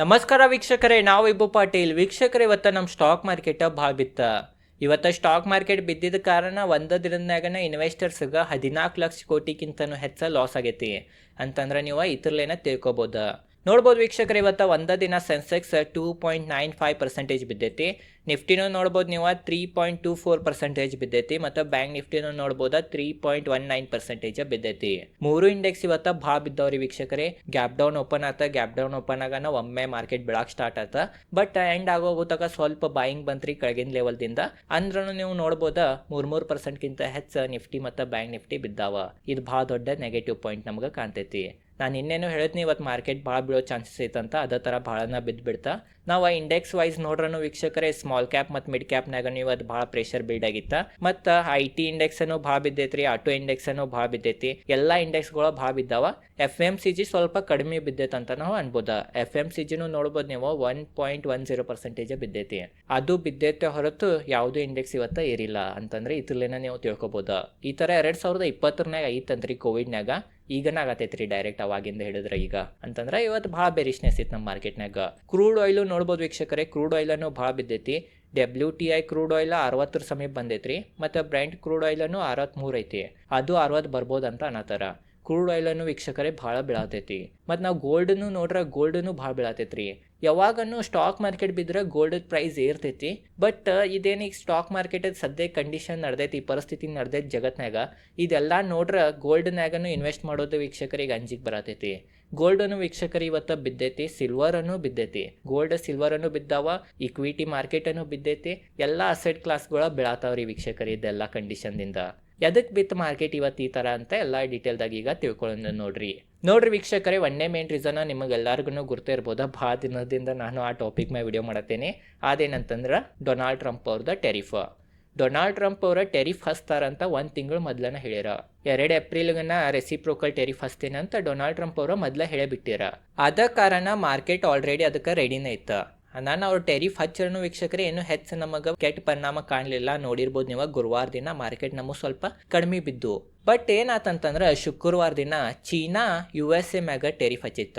ನಮಸ್ಕಾರ ವೀಕ್ಷಕರೇ, ನಾವು ಇಬ್ಬು ಪಾಟೀಲ್. ವೀಕ್ಷಕರೇ, ಇವತ್ತು ನಮ್ಮ ಸ್ಟಾಕ್ ಮಾರ್ಕೆಟ್ ಭಾಳ ಬಿತ್ತ ಇವತ್ತು ಸ್ಟಾಕ್ ಮಾರ್ಕೆಟ್ ಬಿದ್ದಿದ ಕಾರಣ ಒಂದು ದಿನದಾಗನ ಇನ್ವೆಸ್ಟರ್ಸ್ಗೆ ಹದಿನಾಲ್ಕು ಲಕ್ಷ ಕೋಟಿಗಿಂತನೂ ಹೆಚ್ಚು ಲಾಸ್ ಆಗೈತಿ. ಅಂತಂದ್ರೆ ನೀವು ಇದ್ರಲ್ಲೇನ ತಿಳ್ಕೊಬೋದು. ನೋಡ್ಬೋದು ವೀಕ್ಷಕರು, ಇವತ್ತು ಒಂದ ದಿನ Sensex two point nine five percentage ಬಿದ್ದೈತಿ. ನಿಫ್ಟಿನೂ ನೋಡ್ಬೋದು ನೀವು three point two four percentage ಬಿದ್ದೈತಿ ಮತ್ತು ಬ್ಯಾಂಕ್ ನಿಫ್ಟಿನೂ ನೋಡ್ಬೋದು three point one nine percentage ಬಿದ್ದೈತಿ. ಮೂರು ಇಂಡೆಕ್ಸ್ ಇವತ್ತು ಭಾಳ ಬಿದ್ದವ್ರಿ ವೀಕ್ಷಕರೇ. ಗ್ಯಾಪ್ ಡೌನ್ ಓಪನ್ ಆತ ಗ್ಯಾಪ್ ಡೌನ್ ಓಪನ್ ಆಗನ ಒಮ್ಮೆ ಮಾರ್ಕೆಟ್ ಬೆಳಕ್ ಸ್ಟಾರ್ಟ್ ಆತ. ಬಟ್ ಎಂಡ್ ಆಗೋಗುತ್ತಾಗ ಸ್ವಲ್ಪ ಬಾಯಿಂಗ್ ಬಂತ್ರಿ ಕೆಳಗಿನ ಲೆವೆಲ್ದಿಂದ ಅಂದ್ರೂ ನೀವು ನೋಡ್ಬೋದು ಮೂರ್ ಮೂರು ಪರ್ಸೆಂಟ್ಗಿಂತ ಹೆಚ್ಚು ನಿಫ್ಟಿ ಮತ್ತು ಬ್ಯಾಂಕ್ ನಿಫ್ಟಿ ಬಿದ್ದಾವ. ಇದು ಭಾಳ ದೊಡ್ಡ ನೆಗೆಟಿವ್ ಪಾಯಿಂಟ್ ನಮ್ಗೆ ಕಾಣ್ತೈತಿ. ನಾನು ಇನ್ನೇನು ಹೇಳಿದ್ನಿ ಇವತ್ತು ಮಾರ್ಕೆಟ್ ಭಾಳ ಬೀಳೋ ಚಾನ್ಸಸ್ ಐತಂತ, ಅದೇ ಥರ ಭಾಳನ ಬಿದ್ದು ಬಿಡ್ತಾ ನಾವು ಇಂಡೆಕ್ಸ್ ವೈಸ್ ನೋಡ್ರೂ ವೀಕ್ಷಕರೇ ಸ್ಮಾಲ್ ಕ್ಯಾಪ್ ಮತ್ತು ಮಿಡ್ ಕ್ಯಾಪ್ನಾಗ ನೀವು ಅದು ಭಾಳ ಪ್ರೆಷರ್ ಬಿಲ್ಡ್ ಆಗಿತ್ತು. ಮತ್ತು ಐ ಟಿ ಇಂಡೆಕ್ಸ್ ಅನ್ನು ಭಾಳ ಬಿದ್ದೈತ್ರಿ ಆಟೋ ಇಂಡೆಕ್ಸ್ ಅನ್ನು ಭಾಳ ಬಿದ್ದೈತಿ. ಎಲ್ಲ ಇಂಡೆಕ್ಸ್ಗಳು ಭಾಳ ಬಿದ್ದಾವ. ಎಫ್ ಎಂ ಸಿ ಜಿ ಸ್ವಲ್ಪ ಕಡಿಮೆ ಬಿದ್ದೈತೆ ಅಂತ ನಾವು ಅನ್ಬೋದು. ಎಫ್ ಎಂ ಸಿ ಜಿನೂ ನೋಡ್ಬೋದು ನೀವು one point one zero percentage ಬಿದ್ದೈತಿ. ಅದು ಬಿದ್ದೈತೆ ಹೊರತು ಯಾವುದೂ ಇಂಡೆಕ್ಸ್ ಇವತ್ತು ಏರಿಲ್ಲ ಅಂತಂದ್ರೆ ಇದ್ರಲ್ಲೇನ ನೀವು ತಿಳ್ಕೊಬೋದು. ಈ ಥರ ಎರಡು ಸಾವಿರದ ಇಪ್ಪತ್ತರನಾಗ ಐತಂತ್ರಿ ಕೋವಿಡ್ನಾಗ ಈಗನ ಆಗತೈತ್ರಿ ಡೈರೆಕ್ಟ್ ಅವಾಗಿಂದ ಹಿಡಿದ್ರೆ ಈಗ. ಅಂತಂದ್ರೆ ಇವತ್ತು ಭಾಳ ಬೆರಿಶ್ನೆಸ್ ಇತ್ತು ನಮ್ಮ ಮಾರ್ಕೆಟ್ನಾಗ ಕ್ರೂಡ್ ಆಯಿಲು ನೋಡ್ಬೋದು ವೀಕ್ಷಕರೇ ಕ್ರೂಡ್ ಆಯಿಲನ್ನು ಭಾಳ ಬಿದ್ದೈತಿ. W T I crude oil ಅರವತ್ತರ ಸಮೀಪ ಬಂದೈತ್ರಿ. ಮತ್ತು ಬ್ರ್ಯಾಂಡ್ ಕ್ರೂಡ್ ಆಯಿಲನ್ನು ಅರವತ್ತ್ಮೂರು ಐತಿ ಅದು ಅರವತ್ತು ಬರ್ಬೋದು ಅಂತ ಅನ್ನತ್ತಾರ ಕ್ರೂಡ್ ಆಯಿಲನ್ನು ವೀಕ್ಷಕರೇ ಭಾಳ ಬೀಳತೈತಿ. ಮತ್ತು ನಾವು ಗೋಲ್ಡನ್ನು ನೋಡ್ರೆ ಗೋಲ್ಡನ್ನು ಭಾಳ ಬೀಳತೈತ್ರಿ. ಯಾವಾಗನು ಸ್ಟಾಕ್ ಮಾರ್ಕೆಟ್ ಬಿದ್ದರೆ ಗೋಲ್ಡ್ ಪ್ರೈಸ್ ಏರ್ತೈತಿ. ಬಟ್ ಇದೇನೀಗ ಸ್ಟಾಕ್ ಮಾರ್ಕೆಟ್ ಸದ್ಯ ಕಂಡೀಷನ್ ನಡೆದೈತಿ ಪರಿಸ್ಥಿತಿ ನಡೆದೈತಿ ಜಗತ್ತಿನಾಗ ಇದೆಲ್ಲ ನೋಡ್ರೆ ಗೋಲ್ಡ್ನಾಗನು ಇನ್ವೆಸ್ಟ್ ಮಾಡೋದು ವೀಕ್ಷಕರಿಗೆ ಅಂಜಿಗೆ ಬರತೈತಿ. ಗೋಲ್ಡನ್ನು ವೀಕ್ಷಕರು ಇವತ್ತು ಬಿದ್ದೈತಿ ಸಿಲ್ವರನ್ನು ಬಿದ್ದೈತಿ. Gold ಸಿಲ್ವರನ್ನು ಬಿದ್ದಾವ equity ಮಾರ್ಕೆಟನ್ನು ಬಿದ್ದೈತಿ. ಎಲ್ಲ ಅಸೆಟ್ ಕ್ಲಾಸ್ಗಳ ಬೀಳತಾವ್ರಿ ವೀಕ್ಷಕರು ಇದೆಲ್ಲ ಕಂಡೀಷನ್ದಿಂದ ಎದಕ್ಕೆ ಬಿತ್ತು ಮಾರ್ಕೆಟ್ ಇವತ್ತು ಈ ಥರ ಅಂತ ಎಲ್ಲ ಡೀಟೇಲ್ದಾಗ ಈಗ ತಿಳ್ಕೊಳ್ಳೋಣ ನೋಡ್ರಿ. ನೋಡ್ರಿ ವೀಕ್ಷಕರೇ ಒಂದೇ ಮೇನ್ ರೀಸನ್ ನಿಮಗೆಲ್ಲರಿಗೂ ಇರ್ಬೋದು ಭಾಳ ದಿನದಿಂದ ನಾನು ಆ ಟಾಪಿಕ್ ಮೇಲೆ ವಿಡಿಯೋ ಮಾಡತ್ತೇನೆ. ಅದೇನಂತಂದ್ರೆ ಡೊನಾಲ್ಡ್ ಟ್ರಂಪ್ ಅವ್ರದ ಟೆರಿಫ್ ಡೊನಾಲ್ಡ್ ಟ್ರಂಪ್ ಅವರ ಟೆರಿಫ್ ಹಚ್ತಾರಂತ ಒಂದು ತಿಂಗಳು ಮೊದಲನ ಹೇಳ್ಯಾರ. ಎರಡು ಏಪ್ರಿಲ್ಗನ ರೆಸಿಪ್ರೋಕಲ್ ಟೆರಿಫ್ ಹಸ್ತೇನೆ ಅಂತ ಡೊನಾಲ್ಡ್ ಟ್ರಂಪ್ ಅವರು ಮೊದಲ ಹೇಳಿಬಿಟ್ಟಿರ. ಅದ ಕಾರಣ ಮಾರ್ಕೆಟ್ ಆಲ್ರೆಡಿ ಅದಕ್ಕೆ ರೆಡಿನೇ ಇತ್ತು. ನಾನು ಅವ್ರ ಟೆರಿಫ್ ಹಚ್ಚರನು ವೀಕ್ಷಕರೇ ಏನು ಹೆಚ್ಚು ನಮಗೆ ಕೆಟ್ಟ ಪರಿಣಾಮ ಕಾಣಲಿಲ್ಲ. ನೋಡಿರ್ಬೋದು ನೀವು ಗುರುವಾರ ದಿನ ಮಾರ್ಕೆಟ್ ನಮಗೆ ಸ್ವಲ್ಪ ಕಡಿಮೆ ಬಿದ್ದು. ಬಟ್ ಏನಾತಂತಂದ್ರೆ, ಶುಕ್ರವಾರ ದಿನ ಚೀನಾ ಯು ಎಸ್ ಎ ಮ್ಯಾಗ ಟೆರಿಫ್ ಹಚ್ಚಿತ್ತ.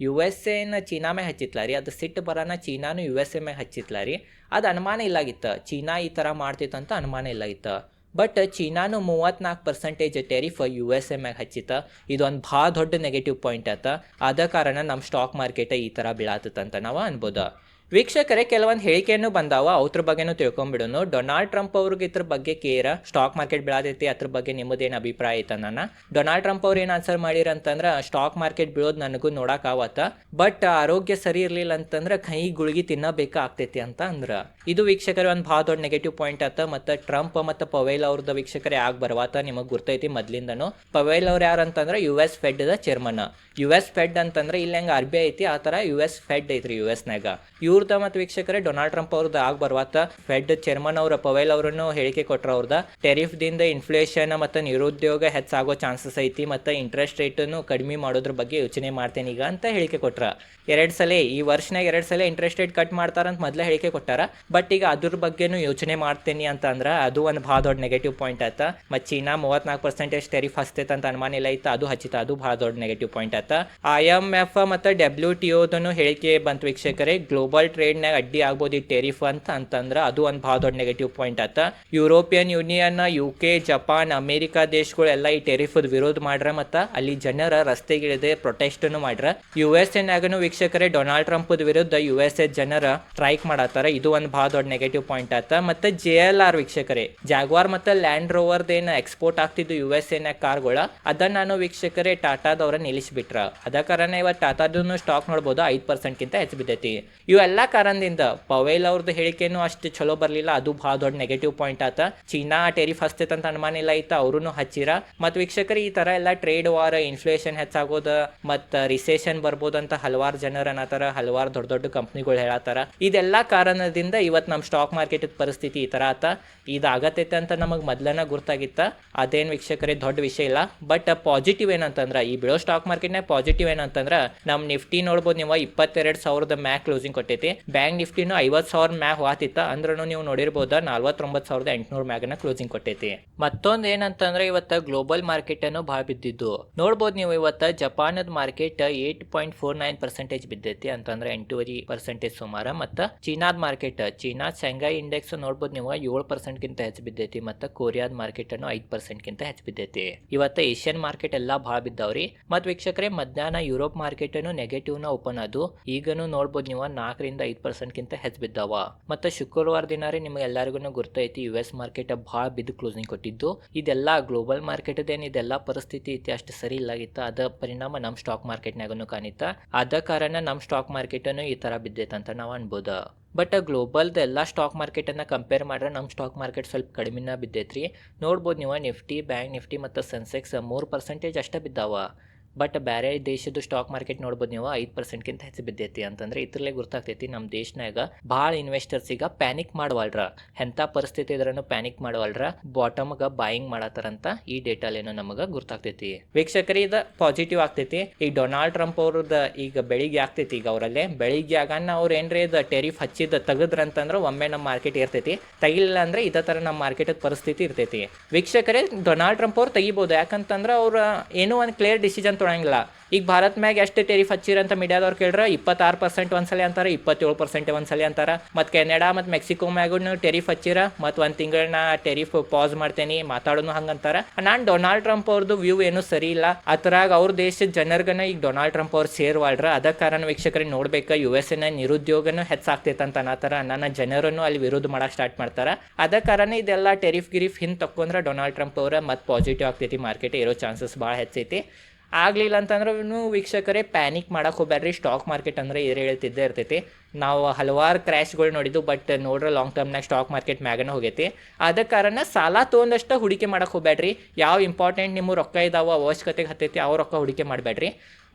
ಯು ಎಸ್ ಎನ ಚೀನಾ ಮ್ಯಾಗ ಹಚ್ಚಿತ್ಲ ರೀ. ಅದು ಸಿಟ್ಟು ಬರೋಣ ಚೀನಾನು ಯು ಎಸ್ ಎ ಮ್ಯಾಗ ಹಚ್ಚಿತ್ಲ ರೀ. ಅದು ಅನುಮಾನ ಇಲ್ಲಾಗಿತ್ತು. ಚೀನಾ ಈ ಥರ ಮಾಡ್ತಿತ್ತಂತ ಅನುಮಾನ ಇಲ್ಲಾಗಿತ್ತು. ಬಟ್ ಚೀನಾನು ಮೂವತ್ನಾಲ್ಕು percentage tariff U S A ಮ್ಯಾಗ ಹಚ್ಚಿತ್ತ. ಇದೊಂದು ಭಾಳ ದೊಡ್ಡ ನೆಗೆಟಿವ್ ಪಾಯಿಂಟ್ ಆತ ಅದ ಕಾರಣ ನಮ್ಮ ಸ್ಟಾಕ್ ಮಾರ್ಕೆಟ್ ಈ ಥರ ಬೀಳಾತಂತ ನಾವು ಅನ್ಬೋದು. ವೀಕ್ಷಕರೇ, ಕೆಲವೊಂದು ಹೇಳಿಕೆಯನ್ನು ಬಂದಾವ, ಅವ್ರ ಬಗ್ಗೆನೂ ತಿಳ್ಕೊಂಬಿಡೋನು. ಡೊನಾಲ್ಡ್ ಟ್ರಂಪ್ ಅವ್ರಿಗೆ ಇದ್ರ ಬಗ್ಗೆ ಕೇರ ಸ್ಟಾಕ್ ಮಾರ್ಕೆಟ್ ಬೀಳತೈತಿ, ಅದ್ರ ಬಗ್ಗೆ ನಿಮ್ಮದೇನು ಅಭಿಪ್ರಾಯ ಐತ ನನ್ನ? ಡೊನಾಲ್ಡ್ ಟ್ರಂಪ್ ಅವ್ರು ಏನು ಆನ್ಸರ್ ಮಾಡಿರ ಅಂತಂದ್ರೆ ಸ್ಟಾಕ್ ಮಾರ್ಕೆಟ್ ಬೀಳೋದು ನನಗೂ ನೋಡಕ್ ಆವತ್ತ. ಬಟ್ ಆರೋಗ್ಯ ಸರಿ ಇರಲಿಲ್ಲ ಅಂತಂದ್ರೆ, ಕೈ ಗುಳಿಗೆ ತಿನ್ನಬೇಕಾ ಆಗ್ತೈತಿ ಅಂತ ಅಂದ್ರ. ಇದು ವೀಕ್ಷಕರ, ಒಂದು ಭಾಳ ದೊಡ್ಡ ನೆಗೆಟಿವ್ ಪಾಯಿಂಟ್ ಆತ. ಮತ್ತು ಟ್ರಂಪ್ ಮತ್ತು ಪವೇಲ್ ಅವ್ರದ್ದು ವೀಕ್ಷಕರೇ ಆಗಿ ಬರ್ವಾತ, ನಿಮಗೆ ಗುರ್ತೈತಿ ಮೊದ್ಲಿಂದನು. ಪವೇಲ್ ಅವ್ರು ಯಾರು ಅಂತಂದ್ರೆ U S Fed the chairman U S Fed ಅಂತಂದ್ರೆ, ಇಲ್ಲಿ ಹೆಂಗೆ ಅರ್ಬಿ ಐತಿ, ಆ ಥರ ಯು ಎಸ್ ಫೆಡ್ ಐತ್ರಿ ಯು ಎಸ್ನಾಗ ಇವ್ರದ ಮತ್ತು ವೀಕ್ಷಕರೇ ಡೊನಾಲ್ಡ್ ಟ್ರಂಪ್ ಅವ್ರದ್ದು ಆಗ ಬರ್ವಾತ ಫೆಡ್ ಚೇರ್ಮನ್ ಅವರ ಪವೈಲ್ ಅವರನ್ನು ಹೇಳಿಕೆ ಕೊಟ್ರ ಅವ್ರದ. ಟೆರಿಫ್ ದಿಂದ ಇನ್ಫ್ಲೇಷನ್ ಮತ್ತು ನಿರುದ್ಯೋಗ ಹೆಚ್ಚಾಗೋ ಚಾನ್ಸಸ್ ಐತಿ ಮತ್ತು ಇಂಟ್ರೆಸ್ಟ್ ರೇಟನ್ನು ಕಡಿಮೆ ಮಾಡೋದ್ರ ಬಗ್ಗೆ ಯೋಚನೆ ಮಾಡ್ತೇನೆ ಈಗ ಅಂತ ಹೇಳಿಕೆ ಕೊಟ್ರ. ಎರಡು ಸಲ, ಈ ವರ್ಷನಾಗ ಎರಡು ಸಲ ಇಂಟ್ರೆಸ್ಟ್ ರೇಟ್ ಕಟ್ ಮಾಡ್ತಾರಂತ ಮೊದಲೇ ಹೇಳಿಕೆ ಕೊಟ್ಟಾರ. ಬಟ್ ಈಗ ಅದ್ರ ಬಗ್ಗೆನೂ ಯೋಚನೆ ಮಾಡ್ತೇನೆ ಅಂತ ಅಂದ್ರೆ ಅದು ಒಂದು ಭಾಳ ದೊಡ್ಡ ನೆಗೆಟಿವ್ ಪಾಯಿಂಟ್ ಆತ. ಮತ್ತು ಚೀನಾ ಮೂವತ್ನಾಲ್ಕು ಪರ್ಸೆಂಟೇಜ್ ಟೆರಿಫ್ ಹಸ್ತೈತೆ ಅಂತ ಅನುಮಾನ ಇಲ್ಲ ಅದು ಹಚ್ಚಿತ, ಅದು ಭಾಳ ದೊಡ್ಡ ನೆಗೆಟಿವ್ ಪಾಯಿಂಟ್ ಆಯ್ತಾ ಐ ಎಂ ಎಫ್ ಮತ್ತು ಡಬ್ಲ್ಯೂ ಟಿ ಹೇಳಿಕೆ ಬಂತು ವೀಕ್ಷಕರೇ ಗ್ಲೋಬಲ್ ಟ್ರೇಡ್ನಾಗ ಅಡ್ಡಿ ಆಗ್ಬೋದು ಈ ಟೆರಿಫ್ ಅಂತ ಅಂತಂದ್ರೆ ಅದು ಒಂದು ಭಾಳ ದೊಡ್ಡ ನೆಗೆಟಿವ್ ಪಾಯಿಂಟ್ ಆತ. European Union U K Japan America ದೇಶಗಳೆಲ್ಲ ಈ ಟೆರಿಫ್ ವಿರೋಧ ಮಾಡ್ರ ಮತ್ತು ಅಲ್ಲಿ ಜನರ ರಸ್ತೆಗಿಳಿದೆ ಪ್ರೊಟೆಸ್ಟನ್ನು ಮಾಡ್ರ. ಯು ಎಸ್ ಎನಾಗನು ವೀಕ್ಷಕರೇ ಡೊನಾಲ್ಡ್ ಟ್ರಂಪ್ ವಿರುದ್ಧ ಯು ಎಸ್ ಎ ಜನರ ಸ್ಟ್ರೈಕ್ ಮಾಡತ್ತಾರ. ಇದು ಒಂದು ಭಾಳ ದೊಡ್ಡ ನೆಗೆಟಿವ್ ಪಾಯಿಂಟ್ ಆತ. ಮತ್ತು ಜೆ ಎಲ್ ಆರ್ ವೀಕ್ಷಕರೇ ಜಾಗ್ವಾರ್ ಮತ್ತು ಲ್ಯಾಂಡ್ ರೋವರ್ದೇನು ಎಕ್ಸ್ಪೋರ್ಟ್ ಆಗ್ತಿದ್ದು ಯು ಎಸ್ ಎನ ಕಾರ್ಗಳ, ಅದನ್ನ ನಾನು ವೀಕ್ಷಕರೇ ಟಾಟಾದವ್ರ ನಿಲ್ಲಿಸ್ಬಿಟ್ರ. ಅದ ಕಾರಣ ಇವತ್ತು ಟಾಟಾದನ್ನು ಸ್ಟಾಕ್ ನೋಡ್ಬೋದು ಐದು ಪರ್ಸೆಂಟ್ಗಿಂತ ಹೆಚ್ಚು ಬಿದ್ದೈತಿ. ಇವೆಲ್ಲ ಕಾರಣದಿಂದ ಪವೇಲ್ ಅವ್ರದ್ದು ಹೇಳಿಕೆನೂ ಅಷ್ಟು ಚಲೋ ಬರಲಿಲ್ಲ. ಅದು ಭಾಳ ದೊಡ್ಡ ನೆಗೆಟಿವ್ ಪಾಯಿಂಟ್ ಆತ. ಚೀನಾ ಟೆರಿಫ್ ಹಸ್ತೈತೆ ಅಂತ ಅನುಮಾನ ಇಲ್ಲ ಐತ ಅವರೂ ಹಚ್ಚಿರ. ಮತ್ತು ವೀಕ್ಷಕರು, ಈ ಥರ ಎಲ್ಲ ಟ್ರೇಡ್ ವಾರ್ ಇನ್ಫ್ಲೇಷನ್ ಹೆಚ್ಚಾಗೋದ, ಮತ್ತು ರಿಸೆಷನ್ ಬರ್ಬೋದಂತ ಹಲವಾರು ಜನರು ಅನ್ನತಾರ ಹಲವಾರು ದೊಡ್ಡ ದೊಡ್ಡ ಕಂಪ್ನಿಗಳು ಹೇಳತ್ತಾರ ಇದೆಲ್ಲ ಕಾರಣದಿಂದ ಇವತ್ತು ನಮ್ಮ ಸ್ಟಾಕ್ ಮಾರ್ಕೆಟ್ ಪರಿಸ್ಥಿತಿ ಈ ಥರ ಆತ. ಇದಾಗತ್ತೈತೆ ಅಂತ ನಮಗೆ ಮೊದ್ಲನ ಗುರ್ತಾಗಿತ್ತ. ಅದೇನು ವೀಕ್ಷಕರೇ, ದೊಡ್ಡ ವಿಷಯ ಇಲ್ಲ. ಬಟ್ ಪಾಸಿಟಿವ್ ಏನಂತಂದ್ರೆ, ಈ ಬಿಡೋ ಸ್ಟಾಕ್ ಮಾರ್ಕೆಟ್ನಾಗ ಪಾಸಿಟಿವ್ ಏನಂತಂದ್ರೆ ನಮ್ಮ ನಿಫ್ಟಿ ನೋಡ್ಬೋದು ನೀವು ಇಪ್ಪತ್ತೆರಡು ಸಾವಿರದ ಮ್ಯಾಕ್ ಕ್ಲೋಸಿಂಗ್ ಕೊಟ್ಟೈತಿ. ಐತಿ ಬ್ಯಾಂಕ್ ನಿಫ್ಟಿನೂ ಐವತ್ ಸಾವಿರ ಮ್ಯಾಗ ಹೋತಿತ್ತ ಅಂದ್ರೂ ನೀವು ನೋಡಿರ್ಬೋದ, ನಲ್ವತ್ತೊಂಬತ್ತು ಸಾವಿರದ ಎಂಟುನೂರು ಮ್ಯಾಗನ ಕ್ಲೋಸಿಂಗ್ ಕೊಟ್ಟೈತಿ. ಮತ್ತೊಂದು ಏನಂತಂದ್ರೆ ಇವತ್ತ ಗ್ಲೋಬಲ್ ಮಾರ್ಕೆಟ್ ಅನ್ನು ಭಾಳ ಬಿದ್ದಿದ್ದು. ನೋಡ್ಬೋದು ನೀವು ಇವತ್ತ ಜಪಾನದ market eight point four nine percentage ಬಿದ್ದೈತಿ ಅಂತಂದ್ರೆ ಎಂಟೂವರೆ ಪರ್ಸೆಂಟೇಜ್ ಸುಮಾರು. ಮತ್ತ ಚೀನಾದ ಮಾರ್ಕೆಟ್ ಚೀನಾ ಶಂಘೈ ಇಂಡೆಕ್ಸ್ ನೋಡ್ಬೋದು ನೀವು ಏಳು ಪರ್ಸೆಂಟ್ಗಿಂತ ಹೆಚ್ಚು ಬಿದ್ದೈತಿ. ಮತ್ತ ಕೊರಿಯಾದ ಮಾರ್ಕೆಟ್ ಅನ್ನು ಐದು ಪರ್ಸೆಂಟ್ಗಿಂತ ಹೆಚ್ಚು ಬಿದ್ದೈತಿ. ಇವತ್ತ ಏಷ್ಯನ್ ಮಾರ್ಕೆಟ್ ಎಲ್ಲಾ ಭಾಳ ಬಿದ್ದಾವ್ರಿ. ಮತ್ತು ವೀಕ್ಷಕರೇ, ಮಧ್ಯಾಹ್ನ ಯುರೋಪ್ ಮಾರ್ಕೆಟ್ ಅನ್ನು ನ ಓಪನ್ ಅದು ಈಗನು ನೋಡ್ಬೋದು ನೀವು ನಾಲ್ಕರಿಂದ ಐದು ಪರ್ಸೆಂಟ್ಗಿಂತ ಹೆಚ್ಚು ಬಿದ್ದಾವ. ಮತ್ತು ಶುಕ್ರವಾರ ದಿನ ರೀ ನಿಮಗೆ ಎಲ್ಲರಿಗೂ ಗೊತ್ತೈತಿ ಯು ಎಸ್ ಮಾರ್ಕೆಟ್ ಭಾಳ ಬಿದ್ದು ಕ್ಲೋಸಿಂಗ್ ಕೊಟ್ಟಿದ್ದು. ಇದೆಲ್ಲ ಗ್ಲೋಬಲ್ ಮಾರ್ಕೆಟ್ದೇನು ಇದೆಲ್ಲ ಪರಿಸ್ಥಿತಿ ಐತಿ, ಅಷ್ಟು ಸರಿ ಇಲ್ಲಾಗಿತ್ತು, ಅದ ಪರಿಣಾಮ ನಮ್ಮ ಸ್ಟಾಕ್ ಮಾರ್ಕೆಟ್ನಾಗೂ ಕಾಣಿತ್ತ ಅದ ಕಾರಣ ನಮ್ಮ ಸ್ಟಾಕ್ ಮಾರ್ಕೆಟನ್ನು ಈ ಥರ ಬಿದ್ದೈತಂತ ನಾವು ಅನ್ಬೋದು. ಬಟ್ ಗ್ಲೋಬಲ್ದ ಎಲ್ಲ ಸ್ಟಾಕ್ ಮಾರ್ಕೆಟನ್ನು ಕಂಪೇರ್ ಮಾಡ್ರೆ ನಮ್ಮ ಸ್ಟಾಕ್ ಮಾರ್ಕೆಟ್ ಸ್ವಲ್ಪ ಕಡಿಮೆನ ಬಿದ್ದೈತ್ರಿ. ನೋಡ್ಬೋದು ನೀವು ನಿಫ್ಟಿ ಬ್ಯಾಂಕ್ ನಿಫ್ಟಿ ಮತ್ತು ಸೆನ್ಸೆಕ್ಸ್ ಮೂರು ಪರ್ಸೆಂಟೇಜ್ ಅಷ್ಟೇ ಬಿದ್ದಾವ. ಬಟ್ ಬೇರೆ ದೇಶದ ಸ್ಟಾಕ್ ಮಾರ್ಕೆಟ್ ನೋಡ್ಬೋದು ನೀವು ಐದು ಪರ್ಸೆಂಟ್ಗಿಂತ ಹೆಚ್ಚು ಬಿದ್ದೈತಿ ಅಂತಂದ್ರೆ ಇದ್ರಲ್ಲೇ ಗೊತ್ತಾಗ್ತೈತಿ ನಮ್ಮ ದೇಶನಾಗ ಭಾಳ ಇನ್ವೆಸ್ಟರ್ಸ್ ಈಗ ಪ್ಯಾನಿಕ್ ಮಾಡವಲ್ರ. ಎಂಥ ಪರಿಸ್ಥಿತಿ ಇದ್ರೂ ಪ್ಯಾನಿಕ್ ಮಾಡವಲ್ರ. ಬಾಟಮ್ಗ ಬಾಯಿಂಗ್ ಮಾಡತ್ತಾರಂತ ಈ ಡೇಟಾಲೇನು ನಮಗೆ ಗೊತ್ತಾಗ್ತೈತಿ ವೀಕ್ಷಕರಿ, ಇದು ಪಾಸಿಟಿವ್ ಆಗ್ತೈತಿ. ಈಗ ಡೊನಾಲ್ಡ್ ಟ್ರಂಪ್ ಅವ್ರದ ಈಗ ಬೆಳಿಗ್ಗೆ ಆಗ್ತೈತಿ ಈಗ ಅವರಲ್ಲೇ. ಬೆಳಿಗ್ಗೆ ಆಗಾನ ಅವ್ರು ಏನ್ರಿ ಇದು ಟೆರಿಫ್ ಹಚ್ಚಿದ ತೆಗದ್ರಂತಂದ್ರೆ ಒಮ್ಮೆ ನಮ್ಮ ಮಾರ್ಕೆಟ್ ಇರ್ತೈತಿ. ತೆಗಿಲಿಲ್ಲ ಅಂದ್ರೆ ಇದೇ ತರ ನಮ್ಮ ಮಾರ್ಕೆಟ್ ಪರಿಸ್ಥಿತಿ ಇರ್ತೈತಿ. ವೀಕ್ಷಕರೇ ಡೊನಾಲ್ಡ್ ಟ್ರಂಪ್ ಅವ್ರು ತೆಗಿಬೋದು. ಯಾಕಂತಂದ್ರೆ ಅವ್ರ ಏನೋ ಒಂದು ಕ್ಲಿಯರ್ ಡಿಸಿಷನ್ ತೊಗೊಳಂಗಿಲ್ಲ ಈಗ ಭಾರತ್ ಮ್ಯಾಗ ಎಷ್ಟು ಟೆರಿಫ್ ಹಚ್ಚಿರ ಅಂತ ಮೀಡಿಯಾದವ್ರು ಕೇಳ್ರ ಇಪ್ಪತ್ತಾರು ಪರ್ಸೆಂಟ್ ಒಂದ್ಸಲ ಅಂತಾರ, ಇಪ್ಪತ್ತೇಳು ಪರ್ಸೆಂಟ್ ಒಂದ್ಸಲ ಅಂತಾರ. ಮತ್ತು ಕೆನಡಾ ಮತ್ತು ಮೆಕ್ಸಿಕೋ ಮ್ಯಾಗೂ ಟೆರಿಫ್ ಹಚ್ಚಿರ, ಮತ್ತು ಒಂದು ತಿಂಗಳನ್ನ ಟೆರಿಫ್ ಪಾಸ್ ಮಾಡ್ತೇನೆ, ಮಾತಾಡೋನು ಹಂಗಂತಾರೆ ನಾನು ಡೊನಾಲ್ಡ್ ಟ್ರಂಪ್ ಅವ್ರದ್ದು ವ್ಯೂ ಏನೂ ಸರಿ ಇಲ್ಲ. ಅದ್ರಾಗ ಅವ್ರ ದೇಶದ ಜನರ್ಗನ ಈಗ ಡೊನಾಲ್ಡ್ ಟ್ರಂಪ್ ಅವ್ರು ಸೇರ್ವಾಳ್ರ. ಅದ ಕಾರಣ ವೀಕ್ಷಕರಿಗೆ ನೋಡ್ಬೇಕು ಯು ಎಸ್ ಎನ ನಿರುದ್ಯೋಗನೂ ಹೆಚ್ಚಾಗ್ತೈತೆ ಅಂತ ಅನ್ನತ್ತಾರ ನನ್ನ ಜನರನ್ನು ಅಲ್ಲಿ ವಿರೋಧ ಮಾಡಕ್ಕೆ ಸ್ಟಾರ್ಟ್ ಮಾಡ್ತಾರೆ. ಅದ ಕಾರಣ ಇದೆಲ್ಲ ಟೆರಿಫ್ ಗಿರಿಫ್ ಹಿಂದೆ ತಕ್ಕೊಂಡ್ರೆ ಡೊನಾಲ್ಡ್ ಟ್ರಂಪ್ ಅವರ ಮತ್ತು ಪಾಸಿಟಿವ್ ಆಗ್ತೈತಿ ಮಾರ್ಕೆಟ್ ಇರೋ ಚಾನ್ಸಸ್ ಭಾಳ ಹೆಚ್ಚೈತಿ. ಆಗಲಿಲ್ಲ ಅಂತಂದ್ರೆ ವೀಕ್ಷಕರೇ ಪ್ಯಾನಿಕ್ ಮಾಡಕ್ಕೆ ಹೋಗ್ಬ್ಯಾಡ್ರಿ. ಸ್ಟಾಕ್ ಮಾರ್ಕೆಟ್ ಅಂದರೆ ಹೇಳ್ತಿದ್ದೇ ಇರ್ತೈತಿ. ನಾವು ಹಲವಾರು ಕ್ರ್ಯಾಶ್ಗಳು ನೋಡಿದ್ದು ಬಟ್ ನೋಡ್ರೆ ಲಾಂಗ್ ಟರ್ಮ್ನಾಗ ಸ್ಟಾಕ್ ಮಾರ್ಕೆಟ್ ಮ್ಯಾಗನ ಹೋಗೈತಿ. ಅದ ಕಾರಣ ಸಾಲ ತೊಗೊಂಡಷ್ಟು ಹೂಡಿಕೆ ಮಾಡೋಕ್ಕೆ ಹೋಗ್ಬೇಡ್ರಿ ಯಾವ ಇಂಪಾರ್ಟೆಂಟ್ ನಿಮ್ಮ ರೊಕ್ಕ ಇದಾವೋ, ಅವಶ್ಯಕತೆಗೆ ಹತ್ತೈತಿ, ಅವು ರೊಕ್ಕ ಹೂಡಿಕೆ ಮಾಡಬೇಡ್ರಿ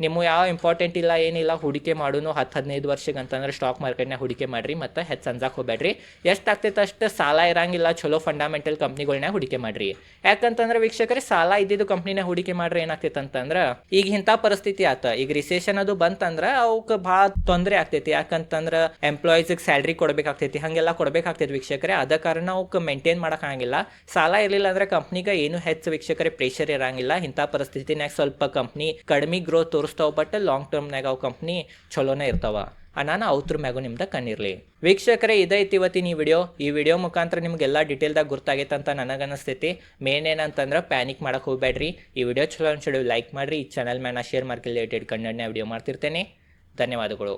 ನಿಮ್ಮ ಯಾವ ಇಂಪಾರ್ಟೆಂಟ್ ಇಲ್ಲ, ಏನಿಲ್ಲ, ಹೂಡಿಕೆ ಮಾಡೋನು ಹತ್ತು ಹದಿನೈದು ವರ್ಷಕ್ಕೆ ಅಂತಂದ್ರೆ ಸ್ಟಾಕ್ ಮಾರ್ಕೆಟ್ನಾಗ ಹೂಡಿಕೆ ಮಾಡಿರಿ ಮತ್ತು ಹೆಚ್ಚು ಸಂಜಾಕ್ ಹೋಗ್ಬೇಡ್ರಿ. ಎಷ್ಟು ಆಗ್ತೈತೆ ಅಷ್ಟು ಸಾಲ ಇರಂಗಿಲ್ಲ ಚಲೋ ಫಂಡಮೆಂಟಲ್ ಕಂಪ್ನಿಗಳನ್ನ ಹೂಡಿಕೆ ಮಾಡಿರಿ. ಯಾಕಂತಂದ್ರೆ ವೀಕ್ಷಕರೇ, ಸಾಲ ಇದ್ದಿದ್ದು ಕಂಪ್ನಿನ ಹೂಡಿಕೆ ಮಾಡ್ರಿ ಏನಾಗ್ತೈತೆ ಅಂತಂದ್ರೆ ಈಗ ಇಂಥ ಪರಿಸ್ಥಿತಿ ಆತ. ಈಗ ರಿಸೆಷನ್ ಅದು ಬಂತಂದ್ರೆ ಅವಕ್ಕೆ ಭಾಳ ತೊಂದರೆ ಆಗ್ತೈತಿ. ಯಾಕಂತಂದ್ರೆ ಎಂಪ್ಲಾಯೀಸಿಗೆ ಸ್ಯಾಲ್ರಿ ಕೊಡಬೇಕಾಗ್ತೈತಿ, ಹಾಗೆಲ್ಲ ಕೊಡಬೇಕಾಗ್ತೈತಿ ವೀಕ್ಷಕರೇ. ಅದ ಕಾರಣ ಅವಕ್ಕೆ ಮೇಂಟೈನ್ ಮಾಡೋಕ್ಕಾಗಿಲ್ಲ ಸಾಲ ಇರಲಿಲ್ಲ ಅಂದ್ರೆ ಕಂಪ್ನಿಗೆ ಏನು ಹೆಚ್ಚು ವೀಕ್ಷಕರೇ ಪ್ರೆಷರ್ ಇರಂಗಿಲ್ಲ. ಇಂಥ ಪರಿಸ್ಥಿತಿನಾಗ ಸ್ವಲ್ಪ ಕಂಪ್ನಿ ಕಡಿಮೆ ಗ್ರೋತ್ ತೋರಿಸ್ತಾವ ಬಟ್ ಲಾಂಗ್ ಟರ್ಮ್ನಾಗ ಅವು ಕಂಪ್ನಿ ಚಲೋನೇ ಇರ್ತಾವ. ನಾನು ಅವ್ರ ಮ್ಯಾಗು ನಿಮ್ದು ಕಣ್ಣಿರಲಿ. ವೀಕ್ಷಕರೇ ಇದೈತಿ ಇವತ್ತಿನ ಈ ವಿಡಿಯೋ ಈ ವಿಡಿಯೋ ಮುಖಾಂತರ ನಿಮಗೆಲ್ಲ ಡೀಟೇಲ್ದಾಗ ಗೊತ್ತಾಗೈತೆ ಅಂತ ನನಗೆ ಅನಿಸ್ತೈತಿ ಮೇನ್ ಏನಂತಂದ್ರೆ ಪ್ಯಾನಿಕ್ ಮಾಡಕ್ಕೆ ಹೋಗ್ಬೇಡ್ರಿ ಈ ವಿಡಿಯೋ ಚಲೋ ಅನ್ಸಿಡು ಲೈಕ್ ಮಾಡಿರಿ. ಈ ಚಾನಲ್ ಮ್ಯಾನ ಶೇರ್ ಮಾರ್ಕೆಟ್ ರಿಲೇಟೆಡ್ ಕನ್ನಡನೇ ವಿಡಿಯೋ ಮಾಡ್ತಿರ್ತೇನೆ. ಧನ್ಯವಾದಗಳು.